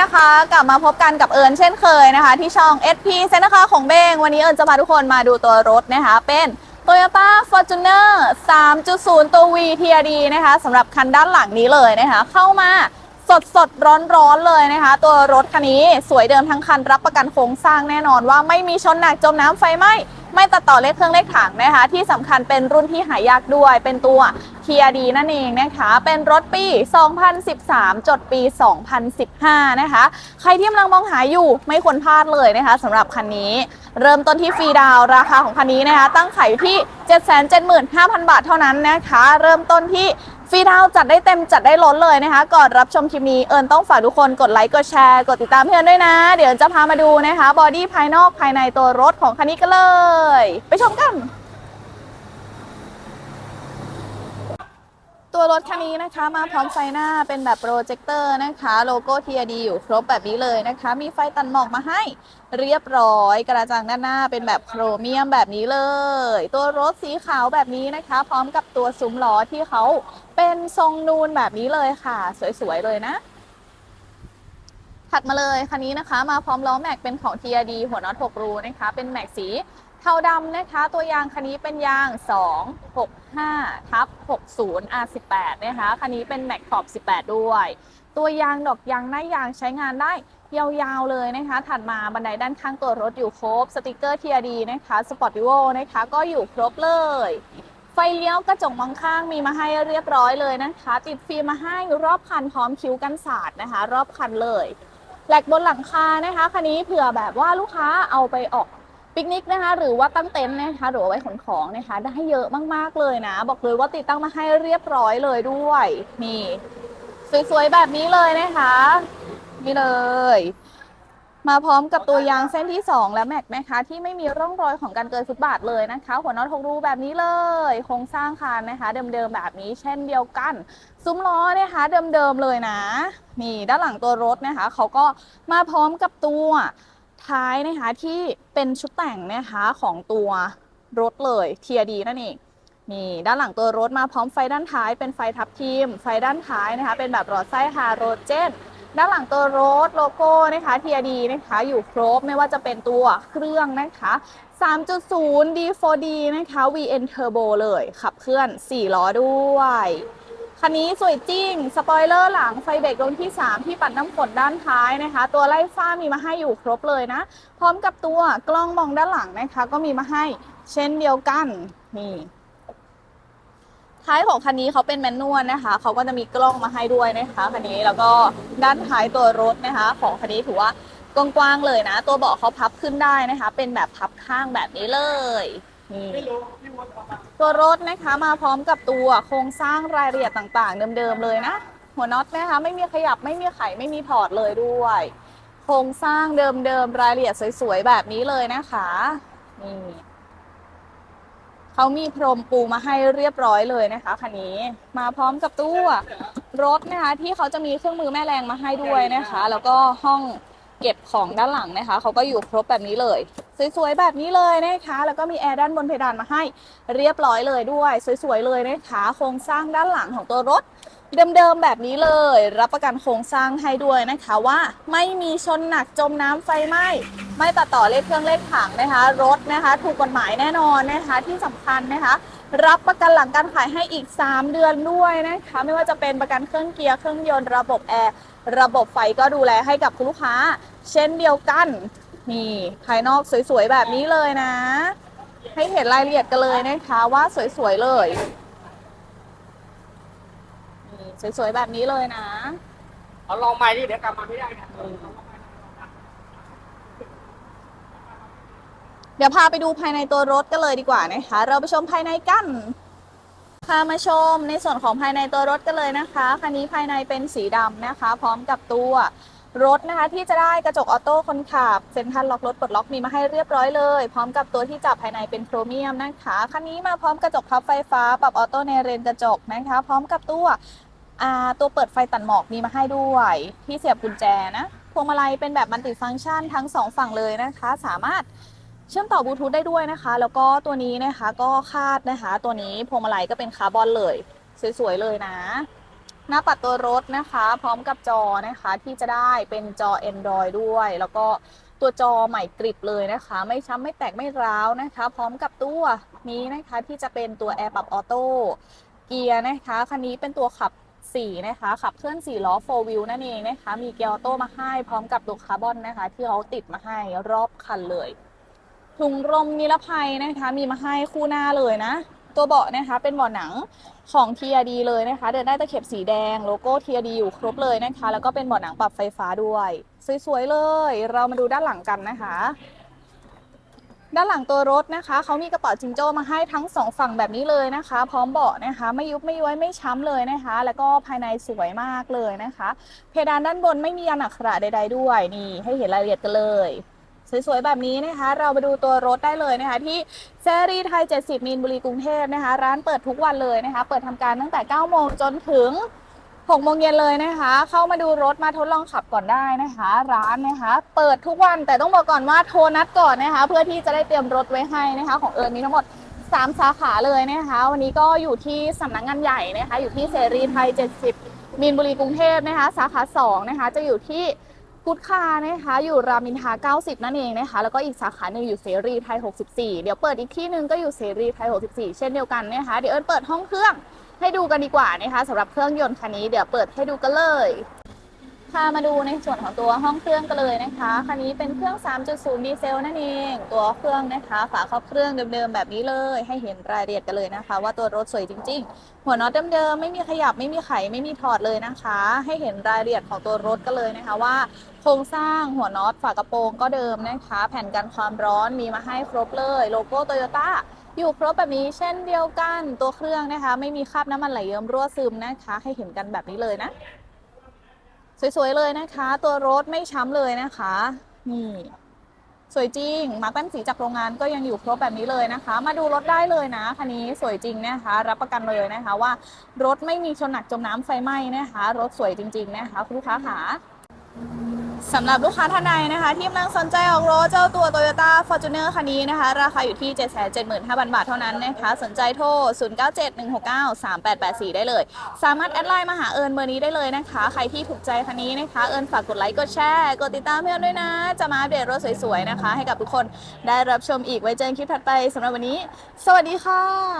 นะคะ กลับมาพบกันกับเอิญเช่นเคยนะคะ ที่ช่อง SP เซนนะคะของเบง วันนี้เอิญจะพาทุกคนมาดูตัวรถนะคะ เป็น Toyota Fortuner 3.0 ตัว V TRD นะคะสำหรับคันด้านหลังนี้เลยนะคะ เข้ามาสดสดร้อนร้อนเลยนะคะ ตัวรถคันนี้สวยเดิมทั้งคันรับประกันโครงสร้างแน่นอนว่าไม่มีชนหนักจมน้ำไฟไหม้ ไม่ตัดต่อเลขเครื่องเลขถังนะคะ ที่สำคัญเป็นรุ่นที่หายากด้วย เป็นตัว TRD นั่นเองนะคะ เป็นรถปี 2013 จดปี 2015 นะคะ ใครที่กำลังมองหาอยู่ไม่ควรพลาดเลยนะคะสำหรับคันนี้ เริ่มต้นที่ฟรีดาวราคาของคันนี้นะคะ ตั้งขายที่ 775,000 บาทเท่านั้นนะคะ เริ่มต้นที่ ฟรีดาวน์จัดได้เต็มจัดได้ล้นเลยนะคะ ก่อนรับชมคลิปนี้เอิญต้องฝากทุกคนกดไลค์กดแชร์กดติดตามเพื่อนด้วยนะ เดี๋ยวจะพามาดูนะคะบอดี้ภายนอกภายในตัวรถของคันนี้กันเลย ไปชมกัน ตัวรถคันนี้นะคะ มาพร้อมไฟหน้าเป็นแบบโปรเจคเตอร์นะคะ โลโก้ TRD อยู่ครบแบบนี้เลยนะคะ มีไฟตัดหมอกมาให้เรียบร้อย กระจังด้านหน้าเป็นแบบโครเมียมแบบนี้เลย ตัวรถสีขาวแบบนี้นะคะ พร้อมกับตัวซุ้มล้อที่เขา เป็นทรงนูนแบบนี้เลยค่ะ สวยๆเลยนะถัดมาเลยคันนี้นะคะ มาพร้อมล้อแม็กเป็นของ TRD หัวน็อต6รูนะคะ เป็นแม็กสีเทาดำนะคะ ตัวยางคันนี้เป็นยาง 265ทับ60 R18 นะคะคันนี้เป็นแม็กขอบ 18 ด้วย ตัวยางดอกยางหน้ายางใช้งานได้ยาวๆเลยนะคะ ถัดมาบันไดด้านข้างตัวรถอยู่ครบ สติกเกอร์ TRD นะคะ Sport Vivo นะคะ ก็อยู่ครบเลย ไฟเลี้ยวกระจกมองข้างมีมาให้เรียบร้อยเลยนะคะ ติดฟิล์มมาให้รอบคันพร้อมคิ้วกันสาดนะคะ รอบคันเลยแหลกบนหลังคานะคะคันนี้เผื่อแบบว่าลูกค้าเอาไปออกปิกนิกนะคะหรือว่าตั้งเต็นท์นะคะหรือว่าไว้ขนของนะคะ ได้เยอะมากๆเลยนะ บอกเลยว่าติดตั้งมาให้เรียบร้อยเลยด้วย นี่ สวยๆแบบนี้เลยนะคะ นี่เลย มาพร้อมกับตัวยางเส้นที่ 2 และแม็กนะคะ ที่ไม่มีร่องรอยของการเกินฟุตบาทเลยนะคะ หัวน็อตหกรูแบบนี้เลยโครงสร้างคานนะคะ เดิมๆแบบนี้เช่นเดียวกัน ซุ้มล้อนะคะเดิมๆเลยนะ นี่ด้านหลังตัวรถนะคะเขาก็มาพร้อมกับตัวท้ายนะคะที่เป็นชุดแต่งนะคะของตัวรถเลย TRD นั่นเองนี่ด้านหลังตัวรถมาพร้อมไฟด้านท้ายเป็นไฟทับทิมไฟด้านท้ายนะคะ เป็นแบบหลอดไส้ฮาโรเจน ด้านหลังตัวรถโลโก้นะคะ TRD นะคะอยู่ครบไม่ว่าจะเป็นตัวเครื่องนะคะ 3.0 D4D นะคะ VN Turbo เลยขับเคลื่อน 4 ล้อด้วยคันนี้สวยจริง สปอยเลอร์หลังไฟเบรกดวงที่ 3 ที่ปัดน้ำฝนด้านท้ายนะคะ ตัวไล่ฟ้ามีมาให้อยู่ครบเลยนะ พร้อมกับตัวกล้องมองด้านหลังนะคะ ก็มีมาให้เช่นเดียวกันนี่ ท้ายของคันนี้เขาเป็นแมนนวลนะคะเขาก็จะมีกล้องมาให้ด้วยนะคะคันนี้แล้วก็ด้านท้ายตัวรถนะคะ ของคันนี้ถือว่ากว้างๆเลยนะ ตัวเบาะเขาพับขึ้นได้นะคะ เป็นแบบพับข้างแบบนี้เลยตัวรถนะคะมาพร้อมกับตัวโครงสร้างรายละเอียดต่างๆ เดิมๆเลยนะหัวน็อตนะคะไม่มีขยับไม่มีไขไม่มีถอดเลยด้วย โครงสร้างเดิมๆรายละเอียดสวยๆแบบนี้เลยนะคะนี่ เขามีพรมปูมาให้เรียบร้อยเลยนะคะคันนี้มาพร้อมกับตู้รถนะคะที่เขาจะมีเครื่องมือแม่แรงมาให้ด้วยนะคะ แล้วก็ห้องเก็บของด้านหลังนะคะเขาก็อยู่ครบแบบนี้เลย สวยๆแบบนี้เลยนะคะ แล้วก็มีแอร์ด้านบนเพดานมาให้เรียบร้อยเลยด้วย สวยๆเลยนะคะโครงสร้างด้านหลังของตัวรถ เดิมๆแบบนี้เลย รับประกันโครงสร้างให้ด้วยนะคะว่าไม่มีชนหนักจมน้ำไฟไหม้ไม่ตัดต่อเลขเครื่องเลขถังนะคะ รถนะคะถูกกฎหมายแน่นอนนะคะที่สำคัญนะคะ รับประกันหลังการขายให้อีก 3 เดือนด้วยนะคะไม่ว่าจะเป็นประกันเครื่องเกียร์เครื่องยนต์ระบบแอร์ระบบไฟก็ดูแลให้กับคุณลูกค้า เช่นเดียวกันนี่ภายนอกสวยๆแบบนี้เลยนะ ให้เห็นรายละเอียดกันเลยนะคะว่าสวยๆเลย สวยๆแบบนี้เลยนะ เอาลองไม้ดิเดี๋ยวกลับมาไม่ได้เนี่ยเดี๋ยวพาไปดูภายในตัวรถกันเลยดีกว่านะคะ เราไปชมภายในกันพามาชมในส่วนของภายในตัวรถกันเลยนะคะคันนี้ภายในเป็นสีดำนะคะ พร้อมกับตัวรถนะคะที่จะได้กระจกออโต้คนขับเซ็นทรัลล็อกรถปลดล็อกมีมาให้เรียบร้อยเลย พร้อมกับตัวที่จับภายในเป็นโครเมียมนะคะคันนี้มาพร้อมกระจกพับไฟฟ้า ปรับออโต้ในเรนกระจกนะคะ พร้อมกับตัว อ่าตัวเปิดไฟตัดหมอกมีมาให้ด้วยที่เสียบกุญแจนะพวงมาลัยเป็นแบบมัลติฟังก์ชันทั้งสองฝั่งเลยนะคะ สามารถเชื่อมต่อบลูทูธได้ด้วยนะคะ แล้วก็ตัวนี้นะคะก็คาดนะคะ ตัวนี้พวงมาลัยก็เป็นคาร์บอนเลย สวยๆเลยนะ หน้าปัดตัวรถนะคะ พร้อมกับจอนะคะที่จะได้เป็นจอ Android ด้วย แล้วก็ตัวจอใหม่กริบเลยนะคะ ไม่ช้ำไม่แตกไม่ร้าวนะคะ พร้อมกับตัวนี้นะคะที่จะเป็นตัวแอร์ปรับออโต้เกียร์นะคะคันนี้เป็นตัวขับ 4 นะคะ ขับเคลื่อน 4 ล้อ 4 wheel นั่นเองนะคะ มีเกียร์ออโต้มาให้พร้อมกับตัวคาร์บอนนะคะ ที่เขาติดมาให้รอบคันเลยถุงลมนิรภัยนะคะ มีมาให้คู่หน้าเลยนะ ตัวเบาะนะคะเป็นเบาะหนังของ TRD เลยนะคะ เดินได้ตะเข็บสีแดงโลโก้ TRD อยู่ครบเลยนะคะ แล้วก็เป็นเบาะหนังปรับไฟฟ้าด้วย สวยๆเลย เรามาดูด้านหลังกันนะคะ ด้านหลังตัวรถนะคะเขามีกระเป๋าจิงโจ้มาให้ทั้งสองฝั่งแบบนี้เลยนะคะ พร้อมเบาะนะคะ ไม่ยุบไม่ย้วยไม่ช้ำเลยนะคะ แล้วก็ภายในสวยมากเลยนะคะ เพดานด้านบนไม่มียันอักขระใด ๆ ด้วยนี่ ให้เห็นรายละเอียดกันเลยสวยๆ แบบนี้นะคะ เราไปดูตัวรถได้เลยนะคะ ที่เซรีไทย 70 มีนบุรีกรุงเทพนะคะ ร้านเปิดทุกวันเลยนะคะ เปิดทำการตั้งแต่ 9 โมงจนถึง 6โมงเย็นเลยนะคะ เข้ามาดูรถมาทดลองขับก่อนได้นะคะ ร้านนะคะ เปิดทุกวันแต่ต้องบอกก่อนว่าโทรนัดก่อนนะคะ เพื่อที่จะได้เตรียมรถไว้ให้นะคะ ของเอิญมีทั้งหมด 3 สาขาเลยนะคะ วันนี้ก็อยู่ที่สำนักงานใหญ่นะคะ อยู่ที่เสรีไทย 70 มีนบุรีกรุงเทพนะคะ สาขา 2 นะคะ จะอยู่ที่กุดคานะคะ อยู่รามินทา 90 นั่นเองนะคะ แล้วก็อีกสาขาหนึ่งอยู่เสรีไทย 64 เดี๋ยวเปิดอีกที่หนึ่งก็อยู่เสรีไทย 64 เช่นเดียวกันนะคะ เดี๋ยวเอิญเปิดห้องเครื่อง ให้ดูกันดีกว่านะคะสำหรับเครื่องยนต์คันนี้เดี๋ยวเปิดให้ดูกันเลยพามาดูในส่วนของตัวห้องเครื่องกันเลยนะคะคันนี้เป็นเครื่อง 3.0 ดีเซลนั่นเอง ตัวเครื่องนะคะ ฝาครอบเครื่องเดิมๆแบบนี้เลย ให้เห็นรายละเอียดกันเลยนะคะ ว่าตัวรถสวยจริง ๆ หัวน็อตเดิมๆไม่มีขยับไม่มีไขไม่มีถอดเลยนะคะ ให้เห็นรายละเอียดของตัวรถกันเลยนะคะว่า โครงสร้างหัวน็อตฝากระโปรงก็เดิมนะคะ แผ่นกันความร้อนมีมาให้ครบเลย โลโก้โตโยต้า อยู่ครบแบบนี้เช่นเดียวกันตัวเครื่องนะคะ ไม่มีคราบน้ำมันไหลเยิ้มรั่วซึมนะคะ ให้เห็นกันแบบนี้เลยนะ สวยๆเลยนะคะ ตัวรถไม่ช้ำเลยนะคะนี่สวยจริง มาร์กแป้นสีจากโรงงานก็ยังอยู่ครบแบบนี้เลยนะคะ มาดูรถได้เลยนะคันนี้สวยจริงนะคะ รับประกันเลยนะคะว่ารถไม่มีชนหนักจมน้ำไฟไหม้นะคะ รถสวยจริง ๆ นะคะคุณลูกค้าขา สำหรับลูกค้าท่านใดนะคะ ที่กำลังสนใจออกรถเจ้าตัว Toyota Fortuner คันนี้นะคะ ราคาอยู่ที่ 775,000 บาทเท่านั้นนะคะ สนใจโทร 0971693884 ได้เลย สามารถแอดไลน์มาหาเอิญเบอร์นี้ได้เลยนะคะ ใครที่ถูกใจคันนี้นะคะ เอิญฝากกดไลค์กดแชร์กดติดตามเพื่อนด้วยนะ จะมาอัปเดตรถสวยๆนะคะ ให้กับทุกคนได้รับชมอีกไว้เจอกันคลิปถัดไปสำหรับวันนี้ สวัสดีค่ะ